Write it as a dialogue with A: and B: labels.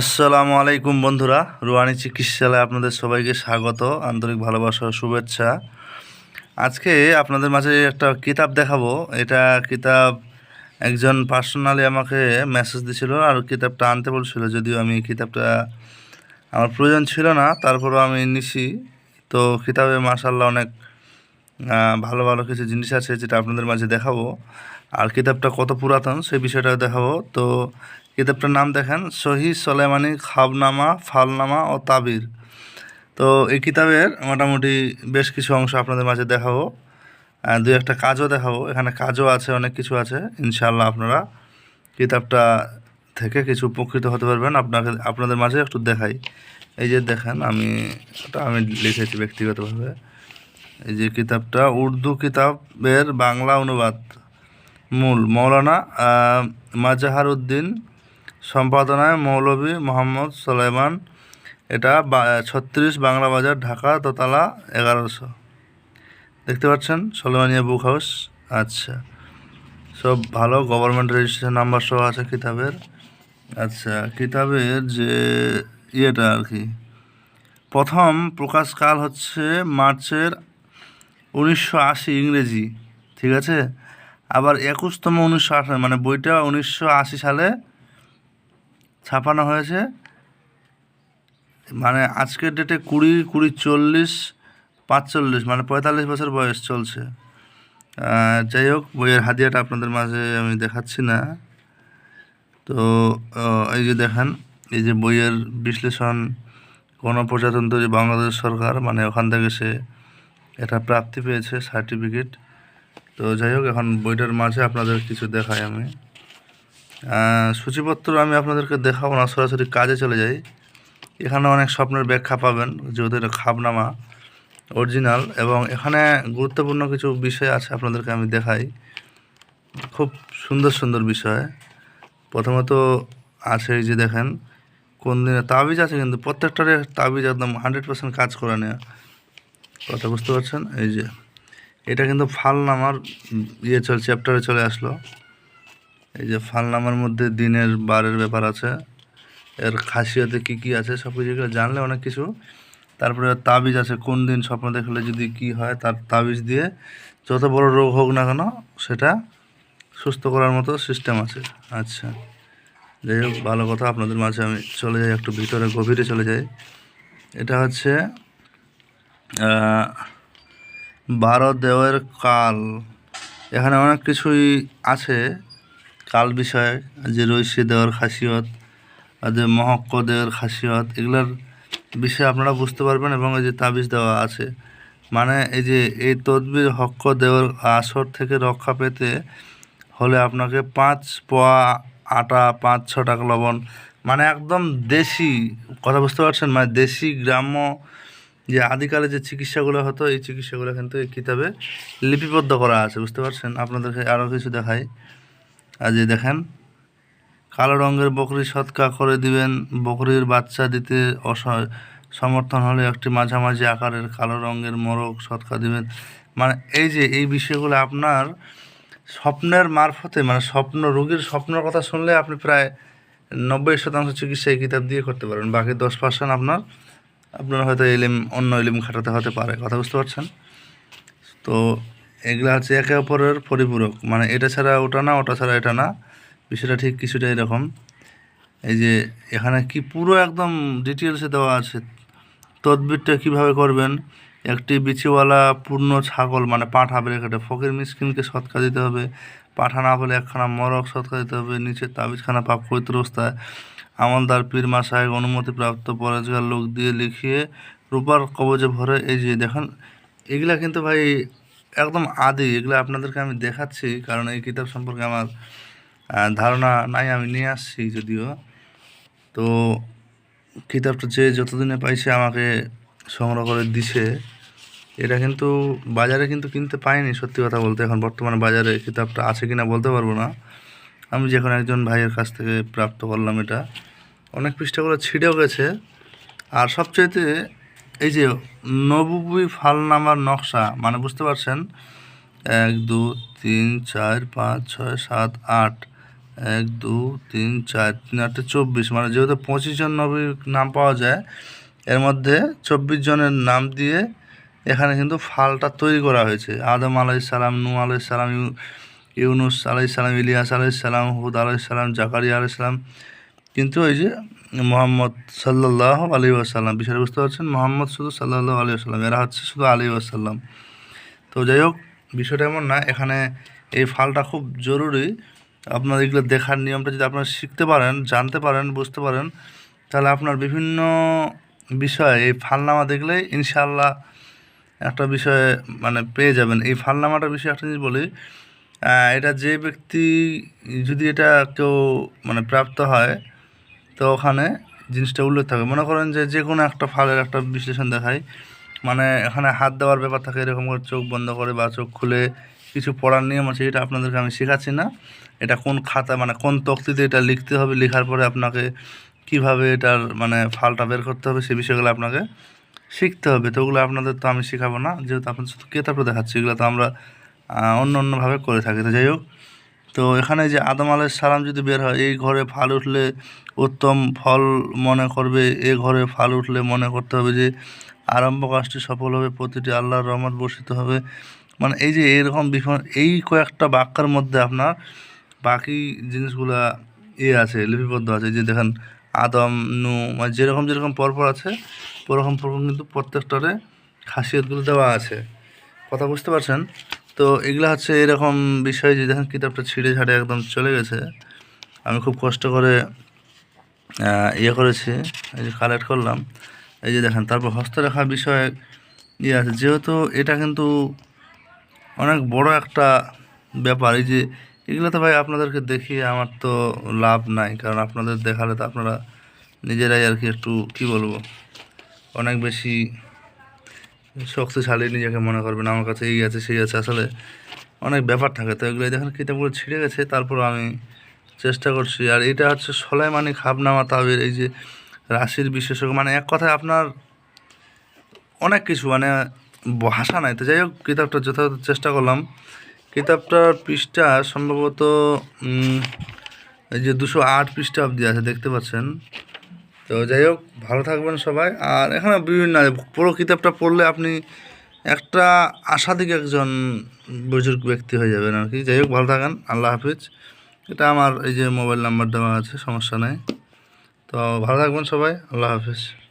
A: আসসালামু আলাইকুম বন্ধুরা। রুয়ানি চিকিৎসালয়ে আপনাদের সবাইকে স্বাগত। আন্তরিক ভালোবাসা শুভেচ্ছা। আজকে আপনাদের মাঝে একটা কিতাব দেখাবো। এটা কিতাব একজন পার্সোনালি আমাকে মেসেজ দিছিল আর কিতাবটা আনতে বলছিল, যদিও আমি কিতাবটা আমার প্রয়োজন ছিল না, তারপরেও আমি নিছি। তো কিতাবে মাসাল্লাহ অনেক ভালো ভালো কিছু জিনিস আছে যেটা আপনাদের মাঝে দেখাবো। আর কিতাবটা কত পুরাতন সেই বিষয়টা দেখাবো। তো কিতাবটার নাম দেখেন সহি সলেমানি খাবনামা ফালনামা ও তাবির। তো এই কিতাবের মোটামুটি বেশ কিছু অংশ আপনাদের মাঝে দেখাবো। দুই একটা কাজও দেখাবো। এখানে কাজও আছে অনেক কিছু আছে। ইনশাল্লাহ আপনারা কিতাবটা থেকে কিছু উপকৃত হতে পারবেন। আপনাকে আপনাদের মাঝে একটু দেখাই। এই যে দেখেন আমি এটা আমি লিখেছি ব্যক্তিগতভাবে। এই যে কিতাবটা উর্দু কিতাবের বাংলা অনুবাদ। মূল মৌলানা আহ, মাজাহার উদ্দিন সম্পাদনায় মৌলভী মোহাম্মদ সোলাইমান। এটা ছত্রিশ বাংলা বাজার, ঢাকা, দোতলা, এগারোশো। দেখতে পাচ্ছেন? সোলেমানিয়া বুক হাউস। আচ্ছা। সব ভালো গভর্নমেন্ট রেজিস্ট্রেশন নাম্বার সহ আছে কিতাবের। আচ্ছা কিতাবের যে ইয়েটা আর কি। প্রথম প্রকাশকাল হচ্ছে মার্চের উনিশশো আশি ইংরেজি, ঠিক আছে? আবার একুশতম উনিশশো আঠারো মানে বইটা উনিশশো আশি সালে ছাপানো হয়েছে। মানে আজকের ডেটে কুড়ি কুড়ি চল্লিশ, পাঁচচল্লিশ মানে পঁয়তাল্লিশ বছর বয়স চলছে। যাই হোক, বইয়ের হাদিয়াটা আপনাদের মাঝে আমি দেখাচ্ছি না। তো এই যে দেখেন, এই যে বইয়ের বিশ্লেষণ গণপ্রজাতন্ত্রী বাংলাদেশ সরকার মানে ওখান থেকে সে এটা প্রাপ্তি পেয়েছে সার্টিফিকেট তো যাই হোক, এখন বইটার মাঝে আপনাদের কিছু দেখাই আমি। সূচিপত্র আমি আপনাদেরকে দেখাবো না, সরাসরি কাজে চলে যাই। এখানে অনেক স্বপ্নের ব্যাখ্যা পাবেন, যেহেতু এটা খাবনামা, অরিজিনাল, এবং এখানে গুরুত্বপূর্ণ কিছু বিষয় আছে আপনাদেরকে আমি দেখাই। খুব সুন্দর সুন্দর বিষয়। প্রথমত আছে এই যে দেখেন, কোন দিনে তাবিজ আছে কিন্তু প্রত্যেকটারে তাবিজ একদম হান্ড্রেড পার্সেন্ট কাজ করে নেওয়া কথা বুঝতে পারছেন? এই যে, এটা কিন্তু ফালনামার ইয়ে চল, চ্যাপ্টারে চলে আসলো। এই যে ফালনামার মধ্যে দিনের বারের ব্যাপার আছে, এর খাসিয়াতে কী কী আছে সব কিছু জানলে অনেক কিছু। তারপরে তাবিজ আছে, কোন দিন স্বপ্ন দেখলে যদি কি হয় তার তাবিজ দিয়ে যত বড় রোগ হোক না কেন সেটা সুস্থ করার মতো সিস্টেম আছে। আচ্ছা যাই হোক, ভালো কথা, আপনাদের মাঝে আমি চলে যাই, একটু ভিতরে, গভীরে চলে যাই। এটা হচ্ছে বারো দেওয়ের কাল। এখানে অনেক কিছুই আছে কাল বিষয়ে যে রৈশি দেওয়ার খাসিয়ত যে মহক্ক দেওয়ার খাসিয়ত, এগুলোর বিষয়ে আপনারা বুঝতে পারবেন এবং এই যে তাবিজ দেওয়া আছে। মানে এই যে এই তদবির হক্ক দেওয়ার আসর থেকে রক্ষা পেতে হলে আপনাকে পাঁচ পোয়া আটা, পাঁচ ছ টাকা লবণ মানে একদম দেশি, কথা বুঝতে পারছেন? মানে দেশি গ্রাম্য যে আদিকালে যে চিকিৎসাগুলো হতো, এই চিকিৎসাগুলো কিন্তু এই কিতাবে লিপিবদ্ধ করা আছে, বুঝতে পারছেন? আপনাদেরকে আরও কিছু দেখাই। যে দেখেন, কালো রঙের বকরি সৎকা করে দিবেন, বকরির বাচ্চা দিতে অস- সমর্থন হলে একটি মাঝামাঝি আকারের কালো রঙের মোরগ সৎকা দিবেন। মানে এই যে, এই বিষয়গুলো আপনার স্বপ্নের মারফতে মানে স্বপ্ন, রোগীর স্বপ্নের কথা শুনলে আপনি প্রায় নব্বই শতাংশ চিকিৎসা এই কিতাব দিয়ে করতে পারবেন। বাকি দশ পার্সেন্ট আপনার আপনার হয়তো এলিম, অন্য এলিম খাটাতে হতে পারে, কথা বুঝতে পারছেন? তো এগুলা হচ্ছে একে অপরের পরিপূরক। মানে এটা ছাড়া ওটা না, ওটা ছাড়া এটা না। বিষয়টা ঠিক কিছুটা এরকম। এই যে এখানে কি পুরো একদম ডিটেলসে দেওয়া আছে। তদবিরটা কীভাবে করবেন? একটি বিচিওয়ালা পূর্ণ ছাগল মানে পাঠা ব্রেকেটে ফকির মিসকিনকে সৎকা দিতে হবে। পাঠা না হলে একখানা মরক সৎকা দিতে হবে। নিচে তাবিজখানা পাপ পবিত্র অবস্থায়। আমলদার পীর মাসায় অনুমতিপ্রাপ্ত পরেজগার লোক দিয়ে লিখিয়ে রূপার কবজে ভরে। এই যে দেখেন, এগুলা কিন্তু ভাই একদম আদি, এগুলো আপনাদেরকে আমি দেখাচ্ছি, কারণ এই কিতাব সম্পর্কে আমার ধারণা নাই, আমি নিয়ে আসছি যদিও। তো কিতাবটা যে যতদিনে পাইছে আমাকে সংগ্রহ করে দিছে, এটা কিন্তু বাজারে কিন্তু কিনতে পাইনি, সত্যি কথা বলতে। এখন বর্তমানে বাজারে কিতাবটা আছে কিনা বলতে পারব না। আমি যখন একজন ভাইয়ের কাছ থেকে প্রাপ্ত করলাম এটা, অনেক পৃষ্ঠাগুলো ছিঁড়েও গেছে। আর সবচাইতে এই যে নবুবি ফালনামার নকশা মানে বুঝতে পারছেন? এক, দু, তিন, চার, পাঁচ, ছয়, সাত, আট। এক, দু, তিন, চার, তিন আটটা চব্বিশ। মানে যেহেতু পঁচিশ জন নবীর নাম পাওয়া যায়, এর মধ্যে চব্বিশ জনের নাম দিয়ে এখানে কিন্তু ফালটা তৈরি করা হয়েছে। আদম আলাই সালাম নু আলাই সালাম ইউনুস আলাই সালাম, ইলিয়াস আলাই সালাম, হুদ আলাই সালাম, জাকারিয়া আলাই সালাম। কিন্তু ওই যে মোহাম্মদ সাল্লাহ আলী আসাল্লাম বিষয়টা বুঝতে পারছেন? মোহাম্মদ শুধু সাল্লাহ আলী আসাল্লাম এরা হচ্ছে শুধু আলী আসাল্লাম তো যাই হোক, বিষয়টা এমন না, এখানে এই ফালটা খুব জরুরি। আপনার এগুলো দেখার নিয়মটা যদি আপনারা শিখতে পারেন, জানতে পারেন, বুঝতে পারেন, তাহলে আপনার বিভিন্ন বিষয়ে এই ফালনামা দেখলে ইনশাআল্লাহ একটা বিষয়ে মানে পেয়ে যাবেন। এই ফালনামাটার বিষয়ে একটা জিনিস বলি এটা যে ব্যক্তি যদি এটা কেউ মানে প্রাপ্ত হয় তো ওখানে জিনিসটা উল্লেখ থাকে। মনে করেন যে যে কোনো একটা ফালের একটা বিশ্লেষণ দেখায়। মানে এখানে হাত দেওয়ার ব্যাপার থাকে, এরকম করে চোখ বন্ধ করে বা চোখ খুলে কিছু পড়ার নিয়ম আছে, এটা আপনাদেরকে আমি শেখাচ্ছি না। এটা কোন খাতা মানে কোন তক্তিতে এটা লিখতে হবে, লেখার পরে আপনাকে কীভাবে এটার মানে ফালটা বের করতে হবে, সে বিষয়গুলো আপনাকে শিখতে হবে। তো ওগুলো আপনাদের তো আমি শেখাবো না, যেহেতু আপনাদের শুধু কেতাবটা দেখাচ্ছি, এগুলো তো আমরা অন্য অন্যভাবে করে থাকি। তো যাই হোক তো এখানে যে আদম আলাইহিস সালাম যদি বের হয়, এই ঘরে ফাল উঠলে উত্তম ফল মনে করবে, এ ঘরে ফাল উঠলে মনে করতে হবে যে আরম্ভ কাজটি সফল হবে, প্রতিটি আল্লাহর রহমত বর্ষিত হবে। মানে এই যে এরকম বিভিন্ন এই কয়েকটা বাক্যের মধ্যে আপনার বাকি জিনিসগুলা ইয়ে আছে, লিপিবদ্ধ আছে যে দেখেন আদম, নু মানে যেরকম যেরকম পরপর আছে, ওরকম পরপর কিন্তু প্রত্যেকটারে খাসিয়তগুলো দেওয়া আছে। কথা বুঝতে পারছেন? তো এগুলো হচ্ছে এরকম বিষয় যে দেখেন কিতাবটা ছিঁড়ে ঝাড়ে একদম চলে গেছে। আমি খুব কষ্ট করে ইয়ে করেছি, এই যে কালেক্ট করলাম। এই যে দেখেন, তারপর হস্তরেখা বিষয়ে ইয়ে আছে। যেহেতু এটা কিন্তু অনেক বড় একটা ব্যাপার, এই যে এগুলো তো ভাই আপনাদেরকে দেখিয়ে আমার তো লাভ নাই, কারণ আপনাদের দেখালে তো আপনারা নিজেরাই আর কি একটু, কী বলব, অনেক বেশি শক্তিশালী নিজেকে মনে করবেন, আমার কাছে এই আছে, সেই আছে, আসলে অনেক ব্যাপার থাকে। তো এগুলো দেখেন কিতাবগুলো ছিঁড়ে গেছে, তারপর আমি চেষ্টা করছি। আর এটা হচ্ছে সোলাইমানি খাবনামা তাবির এই যে রাশির বিশেষজ্ঞ মানে এক কথায় আপনার অনেক কিছু মানে ভাষা নাই। তো যাই হোক, কিতাবটা যথাযথ চেষ্টা করলাম। কিতাবটার পৃষ্ঠা সম্ভবত এই যে দুশো আট পৃষ্ঠা অবধি আছে, দেখতে পাচ্ছেন। তো যাই হোক, ভালো থাকবেন সবাই। আর এখানে বিভিন্ন। পুরো কিতাবটা পড়লে আপনি একটা আশাধিক একজন বুজুর্গ ব্যক্তি হয়ে যাবেন আর কি। যাই হোক, ভালো থাকেন, আল্লাহ হাফিজ। এটা আমার এই যে মোবাইল নাম্বার দেওয়া আছে, সমস্যা নেই। তো ভালো থাকবেন সবাই, আল্লাহ হাফিজ।